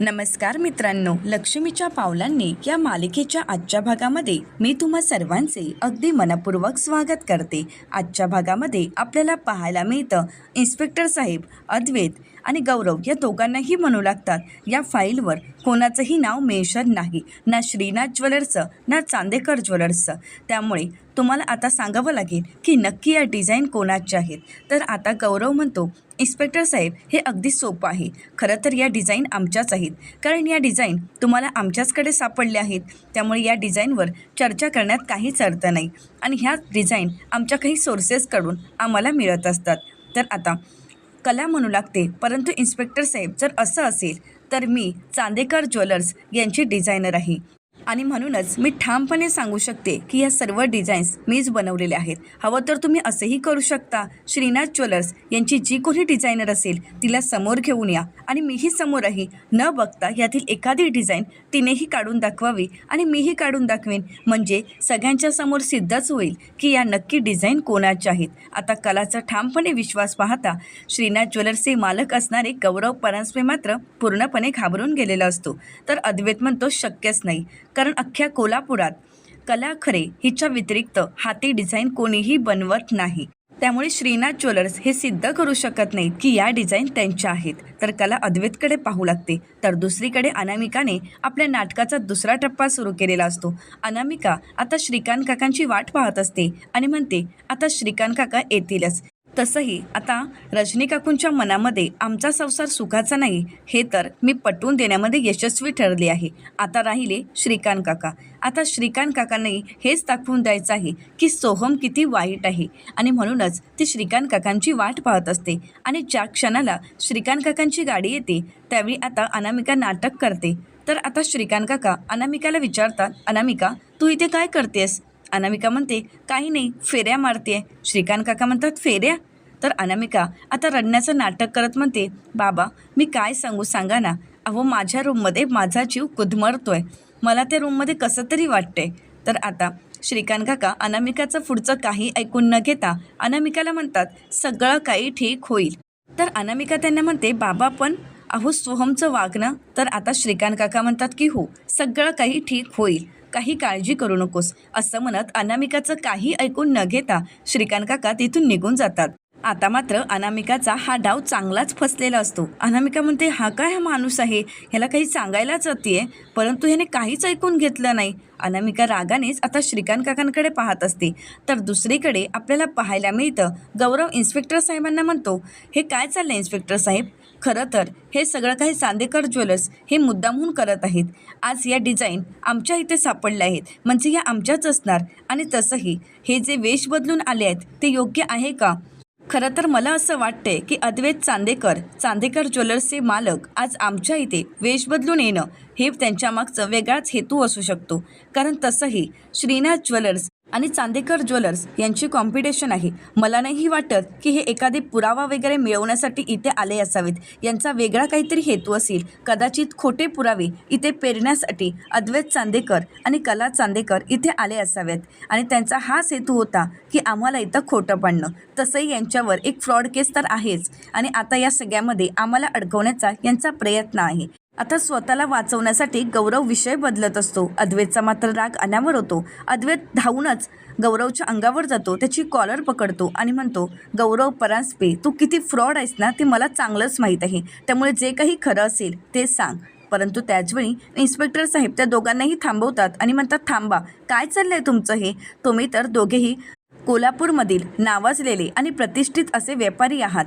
नमस्कार मित्रांनो लक्ष्मीच्या पावलांनी या मालिकेच्या आजच्या भागामध्ये मी तुम्हा सर्वांचे अगदी मनपूर्वक स्वागत करते. आजच्या भागामध्ये आपल्याला पाहायला मिळतं इन्स्पेक्टर साहेब अद्वैत आणि गौरव या दोघांनाही म्हणू लागतात या फाईलवर कोणाचंही नाव मेन्शन नाही ना श्रीनाथ ज्वेलर्सचं ना चांदेकर ज्वेलर्सचं. त्यामुळे तुम्हाला आता सांगावं लागेल की नक्की या डिझाईन कोणाचे आहेत. तर आता गौरव म्हणतो इन्स्पेक्टर साहेब हे अगदी सोपं आहे. खरं तर या डिझाईन आमच्याच आहेत. कारण या डिझाईन तुम्हाला आमच्याचकडे सापडल्या आहेत. त्यामुळे या डिझाईनवर चर्चा करण्यात काहीच अर्थ नाही. आणि ह्या डिझाईन आमच्या काही सोर्सेसकडून आम्हाला मिळत असतात. तर आता कला म्हणू लागते. परंतु इन्स्पेक्टर साहेब जर असं असेल तर मी चांदेकर ज्वेलर्स यांची डिझायनर आहे. आणि म्हणूनच मी ठामपणे सांगू शकते की या सर्व डिझाईन्स मीच बनवलेल्या आहेत. हवं तर तुम्ही असेही करू शकता. श्रीनाथ ज्वेलर्स यांची जी कोणी डिझायनर असेल तिला समोर घेऊन या. आणि मीही समोरही न बघता यातील एखादी डिझाईन तिनेही काढून दाखवावी आणि मीही काढून दाखवेन. म्हणजे सगळ्यांच्या समोर सिद्धच होईल की या नक्की डिझाईन कोणाच्या आहेत. आता कलाचा ठामपणे विश्वास पाहता श्रीनाथ ज्वेलर्सचे मालक असणारे गौरव परांजपे मात्र पूर्णपणे घाबरून गेलेला असतो. तर अद्वैत म्हणतो शक्यच नाही. कारण अख्ख्या कोल्हापुरात कला खरे हिच्या व्यतिरिक्त हाती डिझाईन कोणीही बनवत नाही. त्यामुळे श्रीनाथ ज्वेलर्स हे सिद्ध करू शकत नाहीत की या डिझाईन त्यांच्या आहेत. तर कला अद्वैतकडे पाहू लागते. तर दुसरीकडे अनामिकाने आपल्या नाटकाचा दुसरा टप्पा सुरू केलेला असतो. अनामिका आता श्रीकांत काकांची वाट पाहत असते आणि म्हणते आता श्रीकांत काका येतीलच. तसंही आता रजनी काकूंच्या मनामध्ये आमचा संसार सुखाचा नाही हे तर मी पटवून देण्यामध्ये यशस्वी ठरले आहे. आता राहिले श्रीकांत काका. आता श्रीकांत काकांनी हेच दाखवून द्यायचं आहे की सोहम किती वाईट आहे आणि म्हणूनच ती श्रीकांत काकांची वाट पाहत असते आणि ज्या क्षणाला श्रीकांत काकांची गाडी येते त्यावेळी आता अनामिका नाटक करते. तर आता श्रीकांत काका अनामिकाला विचारतात अनामिका तू इथे काय करतेस? अनामिका म्हणते काही नाही फेऱ्या मारते श्रीकांत काका म्हणतात फेऱ्या? तर अनामिका आता रडण्याचं नाटक करत म्हणते बाबा मी काय सांगू सांगा ना? अहो माझ्या रूममध्ये माझा जीव कुदमरतोय. मला त्या रूममध्ये कसं तरी वाटतंय. तर आता श्रीकांत काका अनामिकाचं पुढचं काही ऐकून न घेता अनामिकाला म्हणतात सगळं काही ठीक होईल. तर अनामिका त्यांना म्हणते बाबा पण अहो सोहमचं वागणं तर आता श्रीकांत काका म्हणतात की हो सगळं काही ठीक होईल. काही काळजी करू नकोस. असं म्हणत अनामिकाचं काही ऐकून न घेता श्रीकांत काका तिथून निघून जातात. आता मात्र अनामिकाचा हा डाव चांगलाच फसलेला असतो. अनामिका म्हणते हा काय हा माणूस आहे? ह्याला काही सांगायलाच आहे. परंतु ह्याने काहीच ऐकून घेतलं नाही. अनामिका रागानेच आता श्रीकांत काकांकडे पाहत असते. तर दुसरीकडे आपल्याला पाहायला मिळतं गौरव इन्स्पेक्टर साहेबांना म्हणतो हे काय चाललं इन्स्पेक्टर साहेब? खरं तर हे सगळं काही चांदेकर ज्वेलर्स हे मुद्दामहून करत आहेत. आज या डिझाईन आमच्या इथे सापडल्या आहेत. म्हणजे या आमच्याच असणार आणि तसंही. हे जे वेश बदलून आले आहेत ते योग्य आहे का? खरं तर मला असं वाटतंय की अद्वैत चांदेकर चांदेकर ज्वेलर्सचे मालक आज आमच्या इथे वेश बदलून येणं हे त्यांच्या मागचं वेगळाच हेतू असू शकतो. कारण तसंही श्रीनाथ ज्वेलर्स आणि चांदेकर ज्वेलर्स यांची कॉम्पिटिशन आहे. मला नाही वाटत की हे एखादे पुरावा वगैरे मिळवण्यासाठी इथे आले असावेत. यांचा वेगळा काहीतरी हेतू असेल. कदाचित खोटे पुरावे इथे पेरण्यासाठी अद्वैत चांदेकर आणि कला चांदेकर इथे आले असावेत. आणि त्यांचा हाच हेतू होता की आम्हाला इथं खोटं पाडणं. तसंही यांच्यावर एक फ्रॉड केस तर आहेच. आणि आता या सगळ्यामध्ये आम्हाला अडकवण्याचा यांचा प्रयत्न आहे. आता स्वतःला वाचवण्यासाठी गौरव विषय बदलत असतो. अद्वैतचा मात्र राग अनावर होतो. अद्वैत धावूनच गौरवच्या अंगावर जातो. त्याची कॉलर पकडतो आणि म्हणतो गौरव परांजपे तू किती फ्रॉड आहेस ना ते मला चांगलंच माहीत आहे. त्यामुळे जे काही खरं असेल ते सांग. परंतु त्याचवेळी इन्स्पेक्टर साहेब त्या दोघांनाही थांबवतात आणि म्हणतात थांबा काय चाललंय तुमचं हे? तुम्ही तर दोघेही कोल्हापूरमधील नावाजलेले आणि प्रतिष्ठित असे व्यापारी आहात.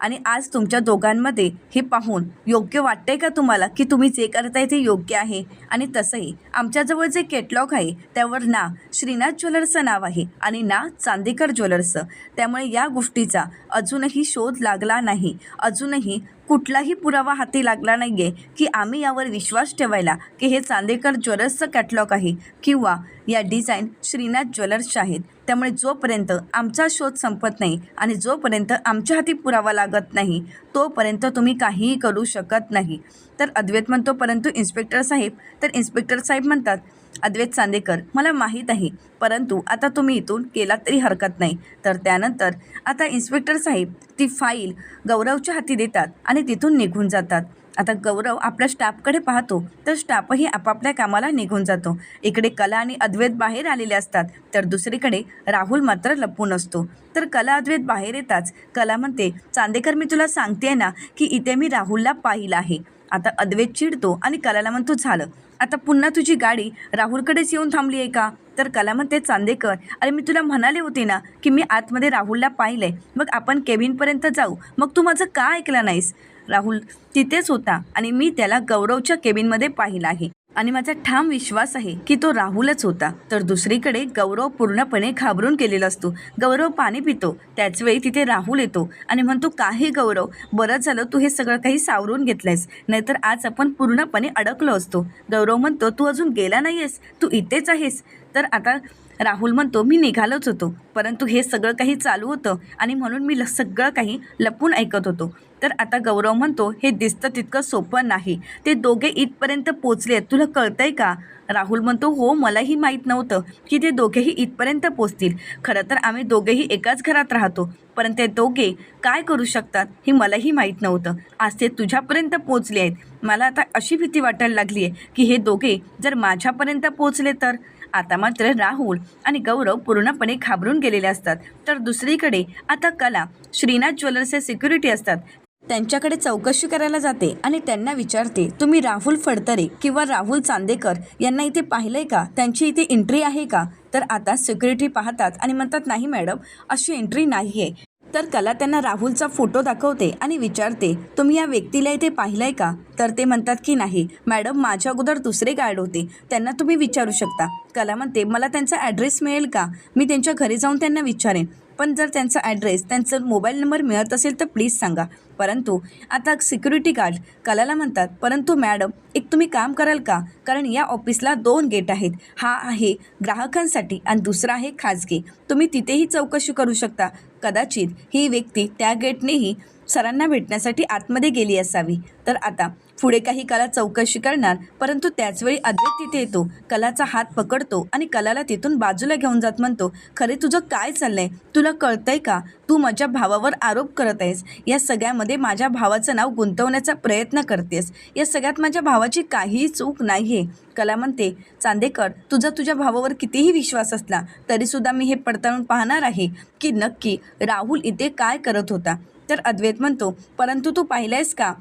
आणि आज तुमच्या दोघांमध्ये हे पाहून योग्य वाटतंय का तुम्हाला की तुम्ही जे करताय ते योग्य आहे? आणि तसंही आमच्याजवळ जे केटलॉग आहे त्यावर ना श्रीनाथ ज्वेलर्सचं नाव आहे आणि ना चांदेकर ज्वेलर्सचं. त्यामुळे या गोष्टीचा अजूनही शोध लागला नाही. अजूनही कुठलाही पुरावा हाती लागला नाही आहे की आम्ही यावर विश्वास ठेवायला की हे चांदेकर ज्वेलर्सचं कॅटलॉग आहे किंवा या डिझाईन श्रीनाथ ज्वेलर्सच्या आहेत. त्यामुळे जोपर्यंत आमचा शोध संपत नाही आणि जोपर्यंत आमच्या हाती पुरावा लागत नाही तोपर्यंत तुम्ही काहीही करू शकत नाही. तर अद्वैत म्हणतो परंतु इन्स्पेक्टर साहेब तर इन्स्पेक्टर साहेब म्हणतात अद्वैत चांदेकर मला माहीत आहे. परंतु आता तुम्ही इथून केला तरी हरकत नाही. तर त्यानंतर आता इन्स्पेक्टर साहेब ती फाईल गौरवच्या हाती देतात आणि तिथून निघून जातात. आता गौरव आपल्या स्टाफकडे पाहतो तर स्टाफही आपापल्या कामाला निघून जातो. इकडे कला आणि अद्वैत बाहेर आलेले असतात तर दुसरीकडे राहुल मात्र लपून असतो. तर कला अद्वैत बाहेर येताच कला म्हणते चांदेकर मी तुला सांगते ना की इथे मी राहुलला पाहिलं आहे. आता अद्वैत चिडतो आणि कलाला म्हणतो झालं. आता पुन्हा तुझी गाडी राहुलकडेच येऊन थांबली आहे का? तर कला म्हणते चांदेकर अरे मी तुला म्हणाले होते ना की मी आतमध्ये राहुलला पाहिलंय. मग आपण केबिनपर्यंत जाऊ. मग तू माझं का ऐकलं नाहीस? राहुल तिथेच होता आणि मी त्याला गौरवच्या केबिनमध्ये पाहिला आहे. आणि माझा ठाम विश्वास आहे की तो राहुलच होता. तर दुसरीकडे गौरव पूर्णपणे घाबरून गेलेला असतो. गौरव पाणी पितो. त्याचवेळी तिथे राहुल येतो आणि म्हणतो काही गौरव बरं झालं तू हे सगळं काही सावरून घेतलंयस. नाहीतर आज आपण पूर्णपणे अडकलो असतो. गौरव म्हणतो तू अजून गेला नाही आहेस तू इथेच आहेस. तर आता राहुल म्हणतो मी निघालोच होतो. परंतु हे सगळं काही चालू होतं आणि म्हणून मी ल सगळं काही लपून ऐकत होतो. तर आता गौरव म्हणतो हे दिसतं तितकं सोपं नाही. ते दोघे इथपर्यंत पोचले आहेत. तुला कळतंय का? राहुल म्हणतो हो मलाही माहीत नव्हतं की ते दोघेही इथपर्यंत पोचतील. खरं तर आम्ही दोघेही एकाच घरात राहतो. पण ते दोघे काय करू शकतात हे मलाही माहीत नव्हतं. आज ते तुझ्यापर्यंत पोचले आहेत. मला आता अशी भीती वाटायला लागली आहे की हे दोघे जर माझ्यापर्यंत पोचले तर? आता मात्र राहुल आणि गौरव पूर्णपणे घाबरून गेलेले असतात. तर दुसरीकडे आता कला श्रीनाथ ज्वेलर्सचे सिक्युरिटी असतात. त्यांच्याकडे चौकशी करायला जाते आणि त्यांना विचारते तुम्ही राहुल फडतरे किंवा राहुल चांदेकर यांना इथे पाहिलंय का? त्यांची इथे एंट्री आहे का? तर आता सिक्युरिटी पाहतात आणि म्हणतात नाही मॅडम अशी एंट्री नाही आहे तर कला त्यांना राहुलचा फोटो दाखवते आणि विचारते तुम्ही या व्यक्तीला इथे पाहिलंय का? तर ते म्हणतात की नाही मॅडम माझ्या अगोदर दुसरे गार्ड होते. त्यांना तुम्ही विचारू शकता. कला म्हणते मला त्यांचा ॲड्रेस मिळेल का? मी त्यांच्या घरी जाऊन त्यांना विचारेन. पण जर त्यांचा ॲड्रेस त्यांचा मोबाईल नंबर मिळत असेल तर प्लीज सांगा. परंतु आता सिक्युरिटी गार्ड कलाला म्हणतात परंतु मॅडम एक तुम्ही काम कराल का? कारण या ऑफिसला दोन गेट आहेत. हा आहे ग्राहकांसाठी आणि दुसरा आहे खाजगी. तुम्ही तिथेही चौकशी करू शकता. कदाचित ही व्यक्ती त्या गेटनेही सरांना भेटण्यासाठी आतमध्ये गेली असावी. तर आता पुढे काही कला चौकशी करणार परंतु त्याचवेळी अद्वैत तिथे येतो. कलाचा हात पकडतो आणि कलाला तिथून बाजूला घेऊन जात म्हणतो खरे तुझं काय चाललंय? तुला कळतंय का? तू माझ्या भावावर आरोप करत आहेस. या सगळ्यामध्ये माझ्या भावाचं नाव गुंतवण्याचा प्रयत्न करतेस. या सगळ्यात माझ्या भावाची काहीही चूक नाही आहे कला म्हणते चांदेकर तुझा तुझ्या भावावर कितीही विश्वास असला तरीसुद्धा मी हे पडताळून पाहणार आहे की नक्की राहुल इथे काय करत होता. तर अद्वैत म्हणतो परंतु तू पाहिलंयस का?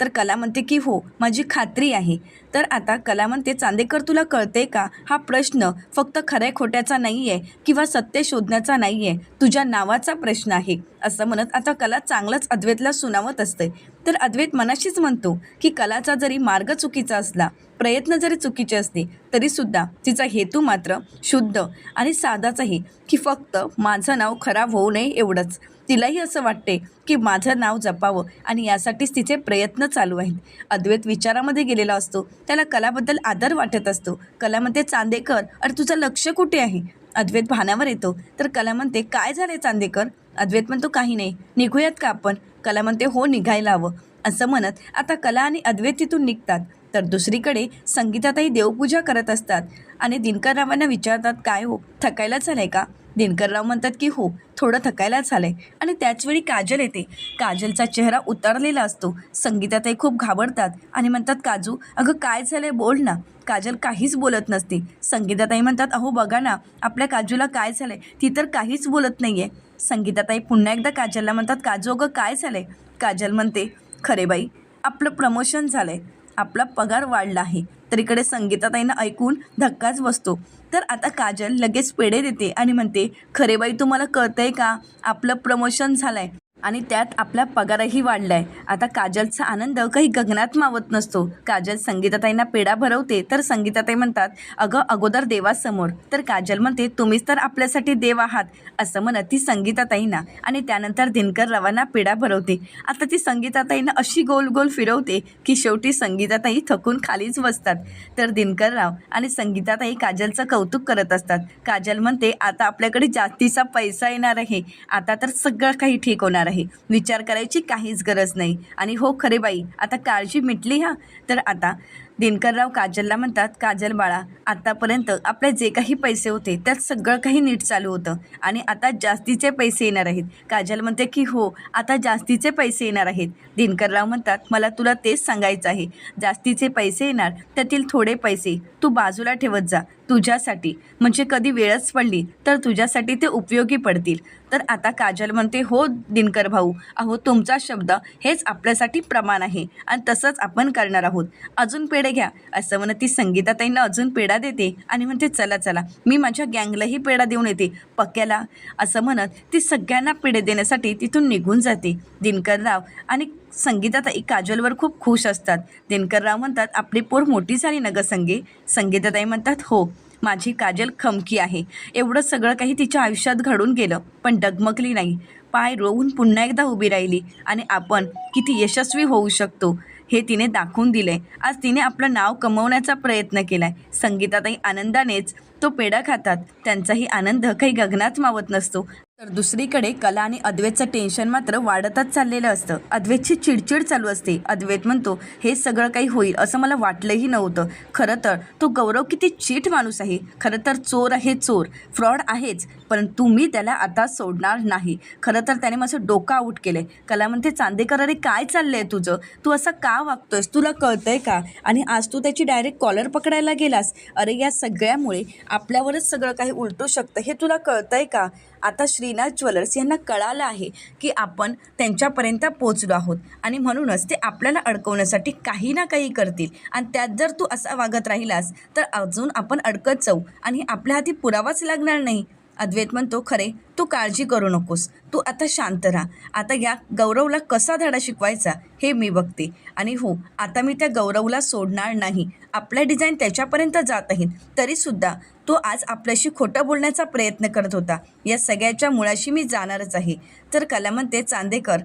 तर कला म्हणते की हो माझी खात्री आहे. तर आता कला म्हणते चांदेकर तुला कळते का? हा प्रश्न फक्त खऱ्या खोट्याचा नाही आहे किंवा सत्य शोधण्याचा नाही आहे तुझ्या नावाचा प्रश्न आहे. असं म्हणत आता कला चांगलंच अद्वैतला सुनावत असते. तर अद्वैत मनाशीच म्हणतो की कलाचा जरी मार्ग चुकीचा असला प्रयत्न जरी चुकीचे असले तरीसुद्धा तिचा हेतू मात्र शुद्ध आणि साधाच आहे की फक्त माझं नाव खराब होऊ नये एवढंच. तिलाही असं वाटते की माझं नाव जपावं आणि यासाठीच तिचे प्रयत्न चालू आहेत. अद्वैत विचारामध्ये गेलेला असतो. त्याला कलाबद्दल आदर वाटत असतो. कला म्हणते चांदेकर अरे तुझं लक्ष कुठे आहे? अद्वैत भानावर येतो. तर कला म्हणते काय झाले चांदेकर? अद्वैत म्हणतो काही नाही. निघूयात का आपण? कला म्हणते हो निघायला हवं. असं म्हणत आता कला आणि अद्वैत तिथून निघतात. तर दुसरीकडे संगीतातही देवपूजा करत असतात. आणि दिनकररावांना विचारतात काय हो थकायला झालंय का? दिनकरराव म्हणतात की हो थोडं थकायला झालंय. आणि त्याचवेळी काजल येते. काजलचा चेहरा उतरलेला असतो. संगीतातही खूप घाबरतात आणि म्हणतात काजू अगं काय झालंय बोल ना. काजल काहीच बोलत नसते. संगीताताई म्हणतात अहो बघा ना आपल्या काजूला काय झालंय? ती तर काहीच बोलत नाही आहे संगीताताई पुन्हा एकदा काजलला म्हणतात काजू अगं काय झालंय? काजल म्हणते खरे बाई आपलं प्रमोशन झालं आहे आपला पगार वाढला आहे. तर इकडे संगीताताईनं ऐकून धक्काच बसतो. तर आता काजल लगेच पेढे देते आणि म्हणते खरे बाई तुम्हाला कळतंय का? आपलं प्रमोशन झालं आहे आणि त्यात आपला पगारही वाढला आहे आता काजलचा आनंद काही गगनात मावत नसतो. काजल संगीताताईंना पेढा भरवते तर संगीताताई म्हणतात अगं अगोदर देवासमोर. तर काजल म्हणते तुम्हीच तर आपल्यासाठी देव आहात असं म्हणत ती संगीताताईंना आणि त्यानंतर दिनकर रवांना पेढा भरवते. आता ती संगीताताईंना अशी गोल गोल फिरवते की शेवटी संगीताताई थकून खालीच बसतात. तर दिनकरराव आणि संगीताताई काजलचं कौतुक करत असतात. काजल म्हणते आता आपल्याकडे जास्तीचा पैसा येणार आहे. आता तर सगळं काही ठीक होणार आहे. विचार करायची काहीच गरज नाही. आणि हो खरे बाई आता काळजी मिटली हा? तर आता दिनकरराव काजलला म्हणतात काजल बाळा आत्तापर्यंत आपले जे काही पैसे होते त्यात सगळं काही नीट चालू होतं. आणि आता जास्तीचे पैसे येणार आहेत. काजल म्हणते की हो आता जास्तीचे पैसे येणार आहेत. दिनकरराव म्हणतात मला तुला तेच सांगायचं आहे. जास्तीचे पैसे येणार त्यातील थोडे पैसे तू बाजूला ठेवत जा. तुझ्यासाठी. म्हणजे कधी वेळच पडली तर तुझ्यासाठी ते उपयोगी पडतील. तर आता काजल म्हणते हो दिनकर भाऊ अहो तुमचा शब्द हेच आपल्यासाठी प्रमाण आहे आणि तसंच आपण करणार आहोत. अजून पेढे घ्या. असं म्हणत ती संगीताताईंना अजून पेढा देते आणि म्हणते चला चला मी माझ्या गँगलाही पेढा देऊन येते पक्क्याला. असं म्हणत ती सगळ्यांना पेढे देण्यासाठी तिथून निघून जाते. दिनकरराव आणि संगीताताई काजलवर खूप खुश असतात. दिनकरराव म्हणतात आपली पोर मोठी झाली ना ग संगे. संगीताताई म्हणतात हो माझी काजल खमकी आहे. एवढं सगळं काही तिच्या आयुष्यात घडून गेलं पण डगमगली नाही. पाय रोवून पुन्हा एकदा उभी राहिली आणि आपण किती यशस्वी होऊ शकतो हे तिने दाखवून दिले आज तिने आपलं नाव कमवण्याचा प्रयत्न केलाय. संगीताताई आनंदानेच तो पेढा खातात. त्यांचाही आनंद काही गगनात मावत नसतो. तर दुसरीकडे कला आणि अद्वैतचं टेन्शन मात्र वाढतच चाललेलं असतं. अद्वैतची चिडचिड चालू असते. अद्वैत म्हणतो हे सगळं काही होईल असं मला वाटलंही नव्हतं. खरं तर तो गौरव किती चीट माणूस आहे. खरं तर चोर आहे चोर. फ्रॉड आहेच. पण तुम्ही त्याला आता सोडणार नाही. खरं तर त्याने माझं डोकं आऊट केलं आहे कला म्हणते चांदेकर अरे काय चाललं आहे तुझं? तू असं का वागतोयस? तुला कळतंय का? आणि आज तू त्याची डायरेक्ट कॉलर पकडायला गेलास. अरे या सगळ्यामुळे आपल्यावरच सगळं काही उलटू शकतं. हे तुला कळतंय का? आता श्रीनाथ ज्वेलर्स यांना कळालं आहे की आपण त्यांच्यापर्यंत पोचलो आहोत. आणि म्हणूनच ते आपल्याला अडकवण्यासाठी काही ना काही करतील. आणि त्यात जर तू असा वागत राहिलास तर अजून आपण अडकत जाऊ. आणि आपल्या हाती पुरावाच लागणार नाही. अद्वैत म्हणतो खरे तू काळजी करू नकोस. तू आता शांत राहा. आता या गौरवला कसा धडा शिकवायचा हे मी बघते. आणि हो आता मी त्या गौरवला सोडणार नाही. आपल्या डिझाईन त्याच्यापर्यंत जात आहेत. तरीसुद्धा तो आज आपल्याशी खोटं बोलण्याचा प्रयत्न करत होता. या सगळ्याच्या मुळाशी मी जाणारच आहे. तर कला म्हणते चांदेकर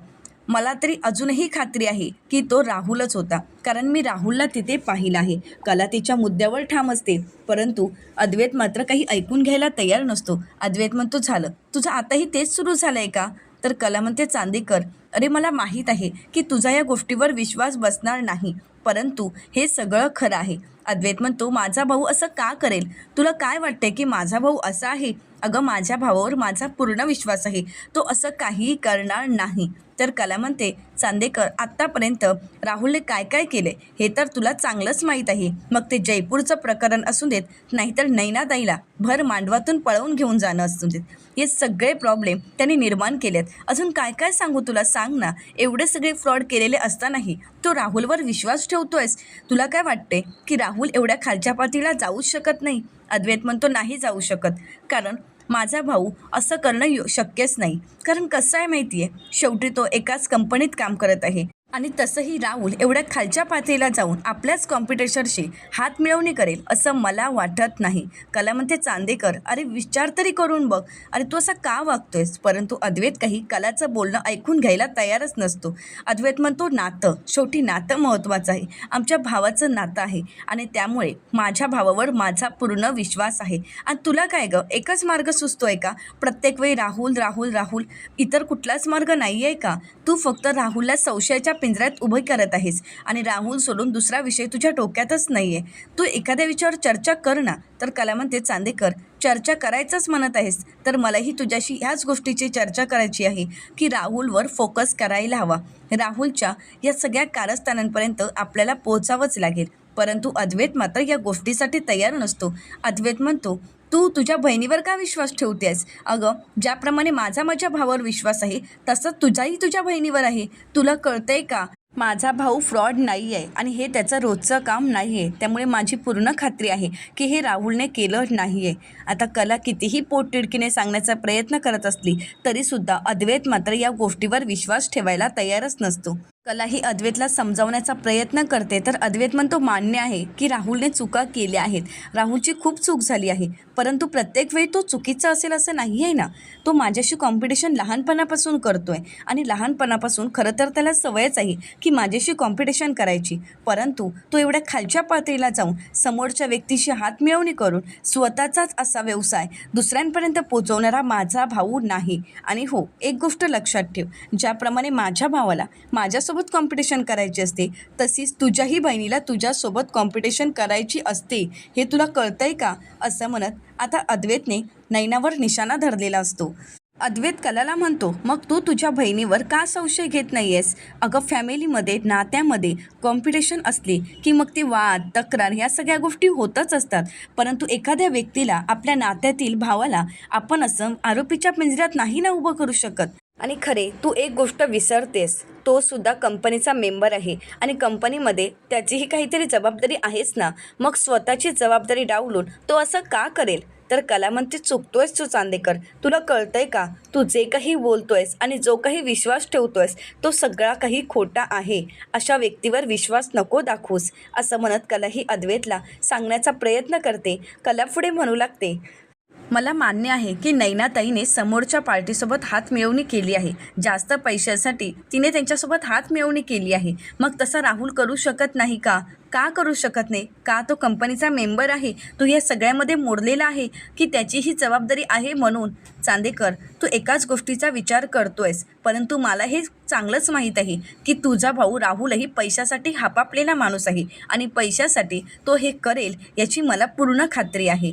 मला तरी अजूनही खात्री आहे की तो राहुलच होता. कारण मी राहुलला तिथे पाहिलं आहे. कला तिच्या मुद्द्यावर ठाम असते. परंतु अद्वैत मात्र काही ऐकून घ्यायला तयार नसतो. अद्वैत म्हणतो झालं. तुझं आताही तेच सुरू झालं आहे का? तर कला म्हणते चांदेकर अरे मला माहीत आहे की तुझा या गोष्टीवर विश्वास बसणार नाही. परंतु हे सगळं खरं आहे. अद्वैत म्हणतो माझा भाऊ असं का करेल? तुला काय वाटते की माझा भाऊ असा आहे? अगं माझ्या भावावर माझा पूर्ण विश्वास आहे. तो असं काहीही करणार नाही. तर कला म्हणते चांदेकर आत्तापर्यंत राहुलने काय काय केले हे तर तुला चांगलंच माहीत आहे. मग ते जयपूरचं प्रकरण असू देत नाहीतर नैनाताईला भर मांडवातून पळवून घेऊन जाणं असू देत. हे सगळे प्रॉब्लेम त्यांनी निर्माण केलेत. अजून काय काय सांगू तुला? सांग ना. एवढे सगळे फ्रॉड केलेले असतानाही तो राहुलवर विश्वास ठेवतोयस? तुला काय वाटते की राहुल एवढ्या खालच्या पातळीला जाऊच शकत नाही? अद्वैत म्हणतो नाही जाऊ शकत. कारण माझा भाऊ असं करणं यो शक्यच नाही. कारण कसं आहे माहिती आहे शेवटी तो एकाच कंपनीत काम करत आहे. आणि तसंही राहुल एवढ्या खालच्या पातळीला जाऊन आपल्याच कॉम्पिटिशनशी हात मिळवणी करेल असं मला वाटत नाही. कला चांदेकर अरे विचार तरी करून बघ. अरे तू असा का वागतोयस? परंतु अद्वैत काही कलाचं बोलणं ऐकून घ्यायला तयारच नसतो. अद्वैत म्हणतो नातं शेवटी नातं महत्त्वाचं आहे. आमच्या भावाचं नातं आहे आणि त्यामुळे माझ्या भावावर माझा पूर्ण विश्वास आहे. आणि तुला काय गं? एकच मार्ग सुचतो आहे का? प्रत्येक वेळी राहुल राहुल राहुल. इतर कुठलाच मार्ग नाही आहे का? तू फक्त राहुलला संशयाच्या पिंजऱ्यात उभं करत आहेस. आणि राहुल सोडून दुसरा विषय तुझ्या डोक्यातच नाही आहे तू एखाद्या विषयावर चर्चा कर ना. तर कला म्हणते चांदेकर चर्चा करायचंच म्हणत आहेस. तर मलाही तुझ्याशी ह्याच गोष्टीची चर्चा करायची आहे की राहुलवर फोकस करायला हवा. राहुलच्या या सगळ्या कारस्थानांपर्यंत आपल्याला पोचावंच लागेल. परंतु अद्वैत मात्र या गोष्टीसाठी तयार नसतो. अद्वैत म्हणतो तू तुझ्या बहिणीवर का विश्वास ठेवतेस? अगं ज्याप्रमाणे माझा माझ्या भावावर विश्वास आहे तसंच तुझाही तुझ्या बहिणीवर आहे. तुला कळतंय का? माझा भाऊ फ्रॉड नाही आहे आणि हे त्याचं रोजचं काम नाही आहे त्यामुळे माझी पूर्ण खात्री आहे की हे राहुलने केलं नाही आहे आता कला कितीही पोटतिडकीने सांगण्याचा प्रयत्न करत असली तरीसुद्धा अद्वैत मात्र या गोष्टीवर विश्वास ठेवायला तयारच नसतो. कला ही अद्वैतला समजावण्याचा प्रयत्न करते. तर अद्वैत म्हणतो मान्य आहे की राहुलने चुका केल्या आहेत. राहुलची खूप चूक झाली आहे. परंतु प्रत्येक वेळी तो चुकीचा असेल असं नाही आहे ना. तो माझ्याशी कॉम्पिटिशन लहानपणापासून करतोय. आणि लहानपणापासून खरं तर त्याला सवयच आहे की माझ्याशी कॉम्पिटिशन करायची. परंतु तो एवढ्या खालच्या पातळीला जाऊन समोरच्या व्यक्तीशी हात मिळवणी करून स्वतःचाच असा व्यवसाय दुसऱ्यांपर्यंत पोचवणारा माझा भाऊ नाही. आणि हो एक गोष्ट लक्षात ठेव. ज्याप्रमाणे माझ्या भावाला माझ्या माझ्यासोबत तुझ्यासोबत कॉम्पिटिशन करायची असते. तशीच तुझ्याही बहिणीला तुझ्यासोबत कॉम्पिटिशन करायची असते. हे तुला कळतंय का? असं म्हणत आता अद्वैतने नैनावर निशाणा धरलेला असतो. अद्वैत कलाला म्हणतो मग तू तुझ्या बहिणीवर का संशय घेत नाही आहेस अगं फॅमिलीमध्ये नात्यामध्ये कॉम्पिटिशन असली की मग ती वाद तक्रार ह्या सगळ्या गोष्टी होतच असतात. परंतु एखाद्या व्यक्तीला आपल्या नात्यातील भावाला आपण असं आरोपीच्या पिंजऱ्यात नाही ना उभं करू शकत. आणि खरे तू एक गोष्ट विसरतेस. तो सुद्धा कंपनीचा मेंबर आहे आणि कंपनीमध्ये त्याचीही काहीतरी जबाबदारी आहेच ना? मग स्वतःची जबाबदारी डावलून तो असं का करेल? तर कलामंत्री चुकतोयस तू चांदेकर. तुला कळतंय का? तू जे काही बोलतोयस आणि जो काही विश्वास ठेवतोयस तो सगळा काही खोटा आहे. अशा व्यक्तीवर विश्वास नको दाखवूस. असं म्हणत कला ही अद्वैतला सांगण्याचा प्रयत्न करते. कला पुढे म्हणू लागते मला मान्य आहे की नैनाताईने समोरच्या पार्टीसोबत हात मिळवणी केली आहे. जास्त पैशासाठी तिने त्यांच्यासोबत हात मिळवणी केली आहे. मग तसा राहुल करू शकत नाही का? का करू शकत नाही? का तो कंपनीचा मेंबर आहे? तो या सगळ्यामध्ये मोडलेला आहे की त्याची ही जबाबदारी आहे म्हणून? चांदेकर तू एकाच गोष्टीचा विचार करतोयस परंतु मला हे चांगलंच माहीत आहे की तुझा भाऊ राहुलही पैशासाठी हापापलेला माणूस आहे आणि पैशासाठी तो हे करेल याची मला पूर्ण खात्री आहे.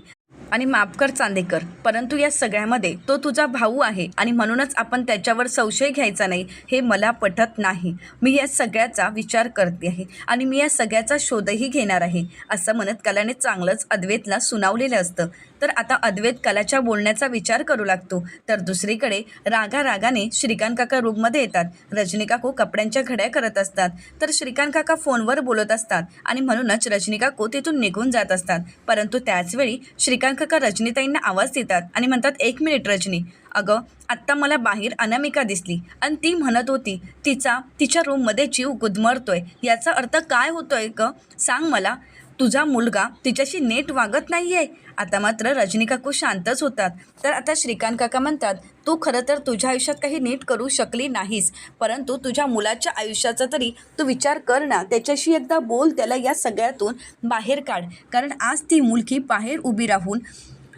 आणि माफ कर चांदेकर परंतु या सगळ्यामध्ये तो तुझा भाऊ आहे आणि म्हणूनच आपण त्याच्यावर संशय घ्यायचा नाही हे मला पटत नाही. मी या सगळ्याचा विचार करते आहे आणि मी या सगळ्याचा शोधही घेणार आहे असं म्हणत कलाने चांगलंच अद्वैतला सुनावलेलं असतं. तर आता अद्वैत कलाच्या बोलण्याचा विचार करू लागतो. तर दुसरीकडे रागा रागाने श्रीकांत काका रूममध्ये येतात. रजनी काकू कपड्यांच्या घड्या करत असतात. तर श्रीकांत काका फोनवर बोलत असतात आणि म्हणूनच रजनी काकू तिथून निघून जात असतात. परंतु त्याचवेळी श्रीकांत काका रजनीताईंना आवाज देतात आणि म्हणतात एक मिनिट रजनी. अगं आत्ता मला बाहेर अनामिका दिसली आणि ती म्हणत होती तिचा तिच्या रूममध्ये जीव गुदमरतोय. याचा अर्थ काय होतोय ग? सांग मला. तुझा मुलगा तिच्याशी नेट वागत नाही आहे आता मात्र रजनी काकू शांतच होतात. तर आता श्रीकांत काका म्हणतात तू खरं तर तुझ्या आयुष्यात काही नीट करू शकली नाहीस. परंतु तुझ्या मुलाच्या आयुष्याचा तरी तू विचार कर ना. त्याच्याशी एकदा बोल त्याला या सगळ्यातून बाहेर काढ. कारण आज ती मुलगी बाहेर उभी राहून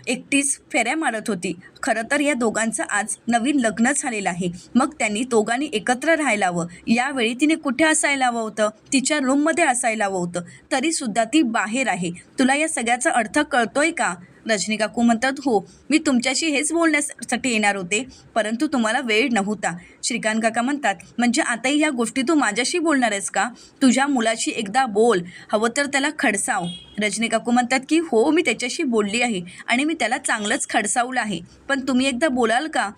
एकटीच फेऱ्या मारत होती. खरं तर या दोघांचं आज नवीन लग्न झालेलं आहे. मग त्यांनी दोघांनी एकत्र राहायला हवं. यावेळी तिने कुठे असायला हवं होतं? तिच्या रूममध्ये असायला हवं होतं. तरीसुद्धा ती बाहेर आहे. तुला या सगळ्याचा अर्थ कळतोय का? रजनी काकू म्हणतात हो मी तुमच्याशी हेच बोलण्यासाठी येणार होते परंतु तुम्हाला वेळ नव्हता. श्रीकांत काका म्हणतात म्हणजे आताही ह्या गोष्टी तू माझ्याशी बोलणार आहेस का? तुझ्या मुलाशी एकदा बोल हवं तर त्याला खडसाव. रजनी काकू म्हणतात की हो मी त्याच्याशी बोलली आहे आणि मी त्याला चांगलंच खडसावलं आहे पण तुम्ही एकदा बोलाल का?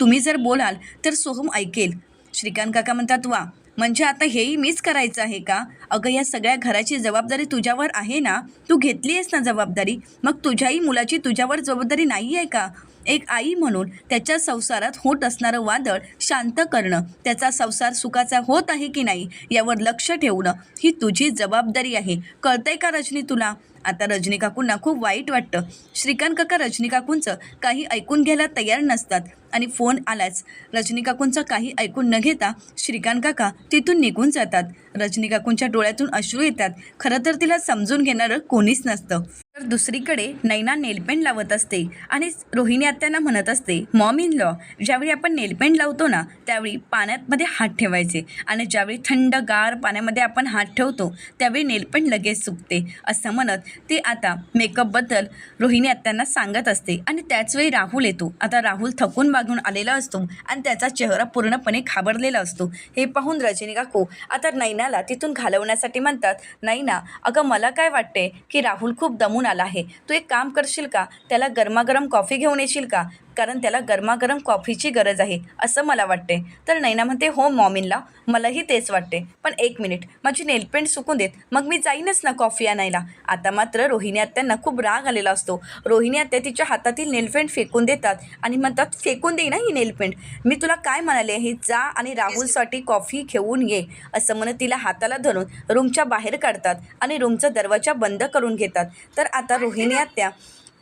तुम्ही जर बोलाल तर सोहम ऐकेल. श्रीकांत काका म्हणतात वा म्हणजे आता हेही मीच करायचं आहे का? अगं या सगळ्या घराची जबाबदारी तुझ्यावर आहे ना? तू घेतली आहेस ना जबाबदारी? मग तुझ्याही मुलाची तुझ्यावर जबाबदारी नाही आहे का? एक आई म्हणून त्याच्या संसारात होत असणारं वादळ शांत करणं त्याचा संसार सुखाचा होत आहे की नाही यावर लक्ष ठेवणं ही तुझी जबाबदारी आहे. कळतंय का रजनी तुला? आता रजनी काकूंना खूप वाईट वाटतं. श्रीकांत काका रजनी काकूंचं काही ऐकून घ्यायला तयार नसतात. आणि फोन आलाच. रजनीकाकूंचा काही ऐकून न घेता श्रीकांत काका तिथून निघून जातात. रजनी काकूंच्या डोळ्यातून अश्रू येतात. खरं तर तिला समजून घेणारं कोणीच नसतं. दुसरीकडे नैना नेलपेंट लावत असते आणि रोहिणी आत्यांना म्हणत असते मॉम इन लॉ ज्यावेळी आपण नेलपेंट लावतो ना त्यावेळी पाण्यामध्ये हात ठेवायचे आणि ज्यावेळी थंड गार पाण्यामध्ये आपण हात ठेवतो त्यावेळी नेलपेंट लगेच सुकते असं म्हणत ते आता मेकअपबद्दल रोहिणी आत्यांना सांगत असते आणि त्याचवेळी राहुल येतो. आता राहुल थकून मागून आलेला असतो आणि त्याचा चेहरा पूर्णपणे घाबरलेला असतो. हे पाहून रजनी काकू आता नैनाला तिथून घालवण्यासाठी म्हणतात नैना अगं मला काय वाटते की राहुल खूप दमून आला आहे. तू एक काम करशील का? त्याला गरमागरम कॉफी घेऊन येशील का? कारण त्याला गरमागरम कॉफीची गरज आहे असं मला वाटते तर नैना म्हणते हो मॉमिनला मलाही तेच वाटते पण एक मिनिट माझी नेलपेंट सुकून देत मग मी जाईनच ना कॉफी आणायला. आता मात्र रोहिणी आत्यांना खूप राग आलेला असतो. रोहिणी आत्या तिच्या हातातील नेलपेंट फेकून देतात आणि म्हणतात फेकून दे ना ही नेलपेंट मी तुला काय म्हणाले आहे जा आणि राहुलसाठी कॉफी घेऊन ये. असं म्हणत तिला हाताला धरून रूमच्या बाहेर काढतात आणि रूमचा दरवाजा बंद करून घेतात. तर आता रोहिणी आत्या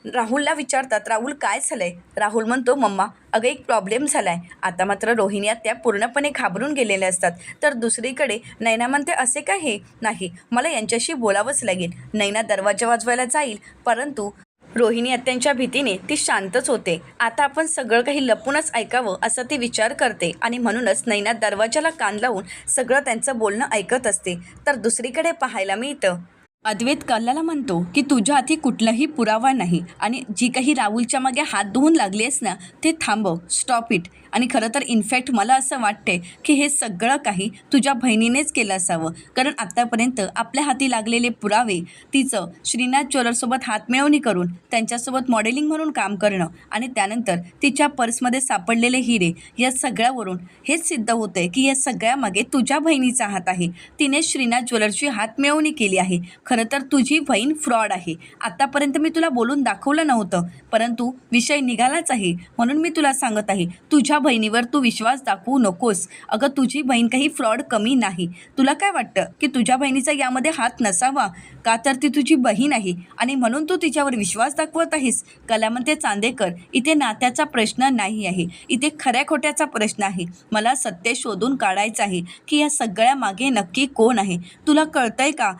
राहुलला विचारतात राहुल काय झालं आहे राहुल म्हणतो मम्मा अगं एक प्रॉब्लेम झाला आहे आता मात्र रोहिणी आत्या पूर्णपणे घाबरून गेलेल्या असतात. तर दुसरीकडे नैना म्हणते असे काय हे? नाही मला यांच्याशी बोलावंच लागेल. नैना दरवाजा वाजवायला जाईल परंतु रोहिणी अत्यांच्या भीतीने ती शांतच होते. आता आपण सगळं काही लपूनच ऐकावं असं ती विचार करते आणि म्हणूनच नैना दरवाजाला कान लावून सगळं त्यांचं बोलणं ऐकत असते. तर दुसरीकडे पाहायला मिळतं अद्वैत कल्लाला म्हणतो की तुझ्या हाती कुठलाही पुरावा नाही आणि जी काही राहुलच्या मागे हात धुवून लागली आहेस ना ते थांबव. स्टॉप इट आणि खरं तर इनफॅक्ट मला असं वाटते की हे सगळं काही तुझ्या बहिणीनेच केलं असावं. कारण आत्तापर्यंत आपल्या हाती लागलेले पुरावे तिचं श्रीनाथ ज्वेलरसोबत हातमिळवणी करून त्यांच्यासोबत मॉडेलिंग म्हणून काम करणं आणि त्यानंतर तिच्या पर्समध्ये सापडलेले हिरे या सगळ्यावरून हेच सिद्ध होतंय की या सगळ्यामागे तुझ्या बहिणीचा हात आहे. तिने श्रीनाथ ज्वेलरची हातमिळवणी केली आहे. खरं तर तुझी बहीण फ्रॉड आहे. आत्तापर्यंत मी तुला बोलून दाखवलं नव्हतं परंतु विषय निघालाच आहे. म्हणून मी तुला सांगत आहे तुझ्या बहिणीवर तू विश्वास दाखवू नकोस. अगं तुझी बहीण काही फ्रॉड कमी नाही. तुला काय वाटतं की तुझ्या बहिणीचा यामध्ये हात नसावा? का तर ती तुझी बहीण आहे आणि म्हणून तू तिच्यावर विश्वास दाखवत आहेस? कलामंते चांदेकर इथे नात्याचा प्रश्न नाही आहे. इथे खऱ्या खोट्याचा प्रश्न आहे. मला सत्य शोधून काढायचं आहे की या सगळ्या मागे नक्की कोण आहे? तुला कळतंय का?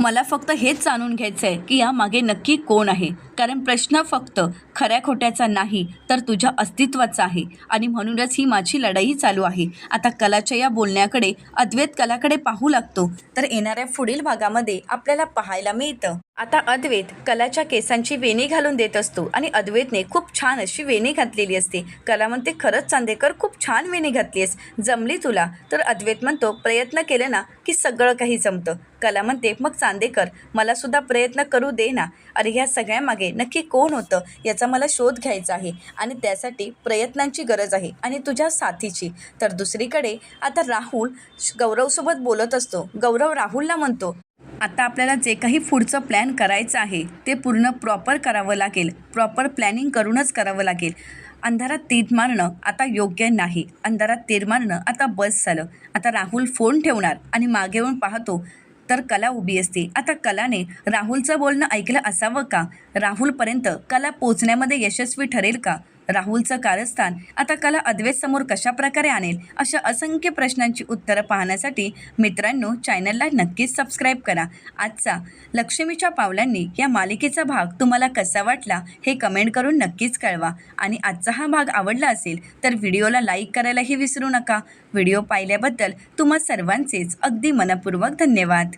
मला फक्त हेच जाणून घ्यायचं आहे की यामागे नक्की कोण आहे? कारण प्रश्न फक्त खऱ्या खोट्याचा नाही तर तुझ्या अस्तित्वाचा आहे. आणि म्हणूनच ही माझी लढाई चालू आहे. आता कलाच्या या बोलण्याकडे अद्वैत कलाकडे पाहू लागतो. तर येणाऱ्या पुढील भागामध्ये आपल्याला पाहायला मिळतं. आता अद्वैत कलाच्या केसांची वेणी घालून देत असतो आणि अद्वैतने खूप छान अशी वेणी घातलेली असते. कला म्हणते खरंच चांदेकर खूप छान वेणी घातली आहेस जमली तुला? तर अद्वैत म्हणतो प्रयत्न केले ना की सगळं काही जमतं. कला म्हणते मग चांदेकर मला सुद्धा प्रयत्न करू दे ना. अरे ह्या मागे. नक्की कोण होतं याचा मला शोध घ्यायचा आहे आणि त्यासाठी प्रयत्नांची गरज आहे आणि तुझ्या साथीची. तर दुसरीकडे आता राहुल गौरवसोबत बोलत असतो. गौरव राहुलला म्हणतो आता आपल्याला जे काही पुढचं प्लॅन करायचं आहे ते पूर्ण प्रॉपर करावं लागेल. प्रॉपर प्लॅनिंग करूनच करावं लागेल. अंधारात तीर मारणं आता योग्य नाही. अंधारात तीर मारणं आता बस झालं. आता राहुल फोन ठेवणार आणि मागे येऊन पाहतो तर कला उभी असते. आता कलाने राहुलचं बोलणं ऐकलं असावं का? राहुलपर्यंत कला पोचण्यामध्ये यशस्वी ठरेल का? राहुलचं कारस्थान आता कला अद्वैतसमोर कशा प्रकारे आणेल अशा असंख्य प्रश्नांची उत्तरं पाहण्यासाठी मित्रांनो चॅनलला नक्कीच सबस्क्राईब करा. आजचा लक्ष्मीच्या पावलांनी या मालिकेचा भाग तुम्हाला कसा वाटला हे कमेंट करून नक्कीच कळवा. आणि आजचा हा भाग आवडला असेल तर व्हिडिओला लाईक करायलाही विसरू नका. व्हिडिओ पाहिल्याबद्दल तुम्हा सर्वांचेच अगदी मनपूर्वक धन्यवाद.